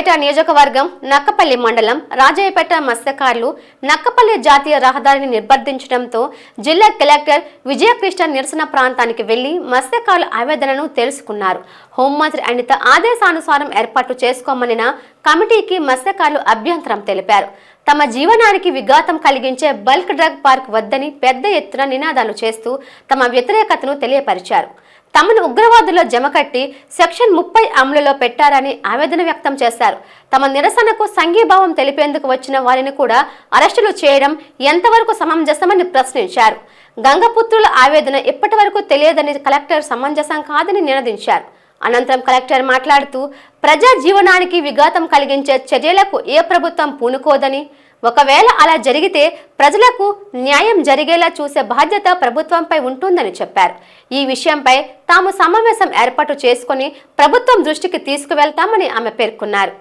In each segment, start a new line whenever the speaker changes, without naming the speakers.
రాజయ్యపేట నియోజకవర్గం నక్కపల్లి మండలం రాజయ్యపేట మత్స్యకారులు నక్కపల్లి జాతీయ రహదారిని నిర్బంధించడంతో జిల్లా కలెక్టర్ విజయకృష్ణ నిరసన ప్రాంతానికి వెళ్ళి మత్స్యకారుల ఆవేదనను తెలుసుకున్నారు. హోంమంత్రి అనిత ఆదేశానుసారం ఏర్పాట్లు చేసుకోమనిన కమిటీకి మత్స్యకారులు అభ్యంతరం తెలిపారు. తమ జీవనానికి విఘాతం కలిగించే బల్క్ డ్రగ్ పార్క్ వద్దని పెద్ద ఎత్తున నినాదాలు చేస్తూ తమ వ్యతిరేకతను తెలియపరిచారు. తమను ఉగ్రవాదుల్లో జమకట్టి సెక్షన్ ముప్పై అమలులో పెట్టారని ఆవేదన వ్యక్తం చేశారు. తమ నిరసనకు సంఘీభావం తెలిపేందుకు వచ్చిన వారిని కూడా అరెస్టులు చేయడం ఎంతవరకు సమంజసమని ప్రశ్నించారు. గంగపుత్రుల ఆవేదన ఇప్పటి వరకు తెలియదని కలెక్టర్ సమంజసం కాదని నినదించారు. అనంతరం కలెక్టర్ మాట్లాడుతూ ప్రజా జీవనానికి విఘాతం కలిగించే చర్యలకు ఏ ప్రభుత్వం పూనుకోదని ఒకవేళ అలా జరిగితే ప్రజలకు న్యాయం జరిగేలా చూసే బాధ్యత ప్రభుత్వంపై ఉంటుందని చెప్పారు ఈ విషయంపై తాము సమావేశం ఏర్పాటు చేసుకుని ప్రభుత్వం దృష్టికి తీసుకువెళ్తామని ఆమె పేర్కొన్నారు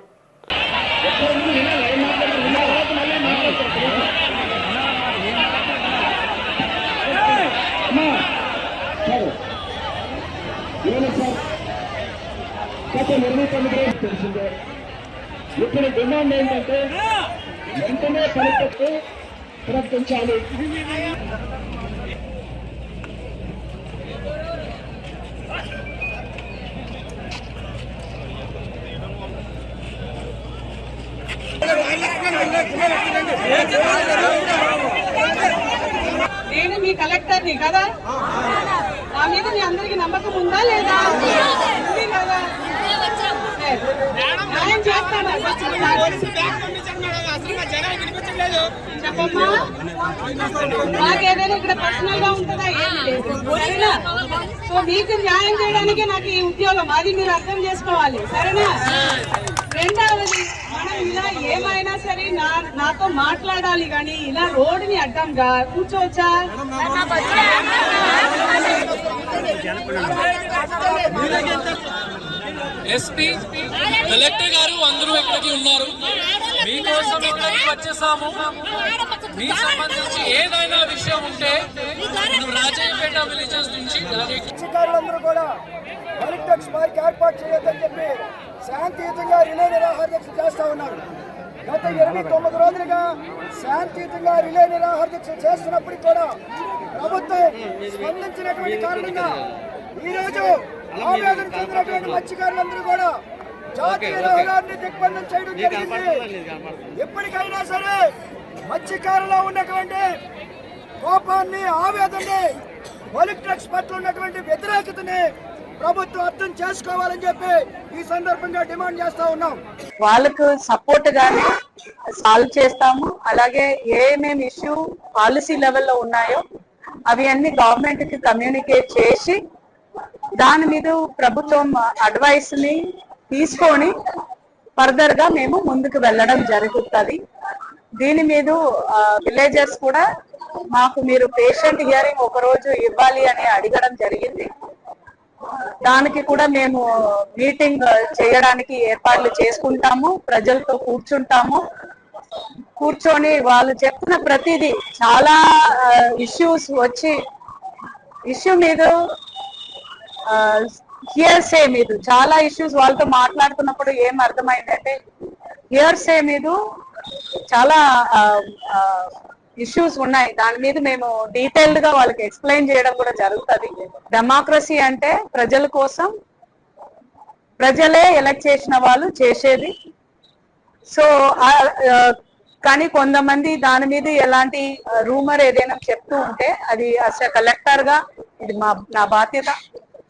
తెలిసిందే ఇప్పుడు డిమాండ్ ఏంటంటే వెంటనే పనిపెట్టి ప్రకటించాలి
నేను మీ కలెక్టర్ని కదా నా మీద మీ అందరికి నమ్మకం ఉందా లేదా ఉంది కదా న్యాయం చేస్తాను నాకేదైనా ఇక్కడ పర్సనల్గా ఉంటుందా లేదు సరేనా? సో మీకు న్యాయం చేయడానికి నాకు ఈ ఉద్యోగం. అది మీరు అర్థం చేసుకోవాలి. సరేనా? రెండవది మనం ఇలా ఏమైనా సరే నా నాతో మాట్లాడాలి కానీ ఇలా రోడ్డుని అడ్డంగా కూర్చోవచ్చా?
ఎస్పీ కలెక్టర్ గారు అందరూ ఇక్కడికి ఉన్నారు. మీకోసం ఇక్కడికి వచ్చేసాము. మీ సంబంధించి ఏదైనా విషయం ఉంటే రాజయ్యపేట విలేజెస్ నుంచి
కూడా హెలిటెక్స్ పార్క్ ఏర్పాటు చేయొద్దని చెప్పి శాంతియుతంగా రిలే నిరాహార దీక్ష చేస్తా ఉన్నారు. గత ఇరవై తొమ్మిది రోజులుగా శాంతియుతంగా రిలే నిరాహార దీక్ష చేస్తున్నప్పటికీ కూడా ప్రభుత్వం స్పందించినటువంటి కారణంగా ఈరోజు ఆవేదన చెందినటువంటి మత్స్యకారులందరూ కూడా జాతీయ రహదారిని దిగ్బంధం చేయడం జరిగింది. ఎప్పటికైనా సరే మత్స్యకారులో ఉన్నటువంటి కోపాన్ని ఆవేదనని బలిక్ డ్రగ్స్ పట్ల ఉన్నటువంటి వ్యతిరేకతని ప్రభుత్వం అర్థం చేసుకోవాలని చెప్పి ఈ సందర్భంగా డిమాండ్ చేస్తా ఉన్నాం.
వాళ్ళకు సపోర్ట్ గానే సాల్వ్ చేస్తాము. అలాగే ఏమేమి ఇష్యూ పాలసీ లెవెల్లో ఉన్నాయో అవి అన్ని గవర్నమెంట్కి కమ్యూనికేట్ చేసి దాని మీద ప్రభుత్వం అడ్వైస్ని తీసుకొని ఫర్దర్గా మేము ముందుకు వెళ్ళడం జరుగుతుంది. దీని మీద విలేజర్స్ కూడా మాకు మీరు పేషెంట్ హియరింగ్ ఒక రోజు ఇవ్వాలి అని అడగడం జరిగింది. దానికి కూడా మేము మీటింగ్ చేయడానికి ఏర్పాట్లు చేసుకుంటాము ప్రజలతో కూర్చుంటాము. కూర్చొని వాళ్ళు చెప్పిన ప్రతిదీ చాలా ఇష్యూస్ వచ్చి ఇష్యూ మీద హియర్సే మీదు చాలా ఇష్యూస్ వాళ్ళతో మాట్లాడుతున్నప్పుడు ఏం అర్థమైందంటే హియర్సే మీద చాలా ఇష్యూస్ ఉన్నాయి. దాని మీద మేము డీటెయిల్డ్గా వాళ్ళకి ఎక్స్ప్లెయిన్ చేయడం కూడా జరుగుతుంది. డెమోక్రసీ అంటే ప్రజల కోసం ప్రజలే ఎలక్ట్ చేసిన వాళ్ళు చేసేది. సో కానీ కొంతమంది దాని మీద ఎలాంటి రూమర్ ఏదైనా చెప్తూ ఉంటే అది అసలు కలెక్టర్గా ఇది మా నా బాధ్యత.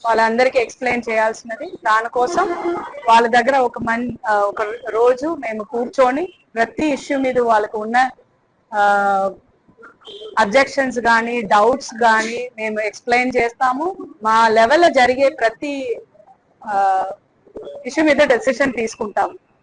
వాళ్ళందరికీ ఎక్స్ప్లెయిన్ చేయాల్సినది. దానికోసం వాళ్ళ దగ్గర ఒక మన్ ఒక రోజు మేము కూర్చొని ప్రతి ఇష్యూ మీద వాళ్ళకు ఉన్న అబ్జెక్షన్స్ కానీ డౌట్స్ కానీ మేము ఎక్స్ప్లెయిన్ చేస్తాము. మా లెవెల్లో జరిగే ప్రతి ఇష్యూ మీద డెసిషన్ తీసుకుంటాము.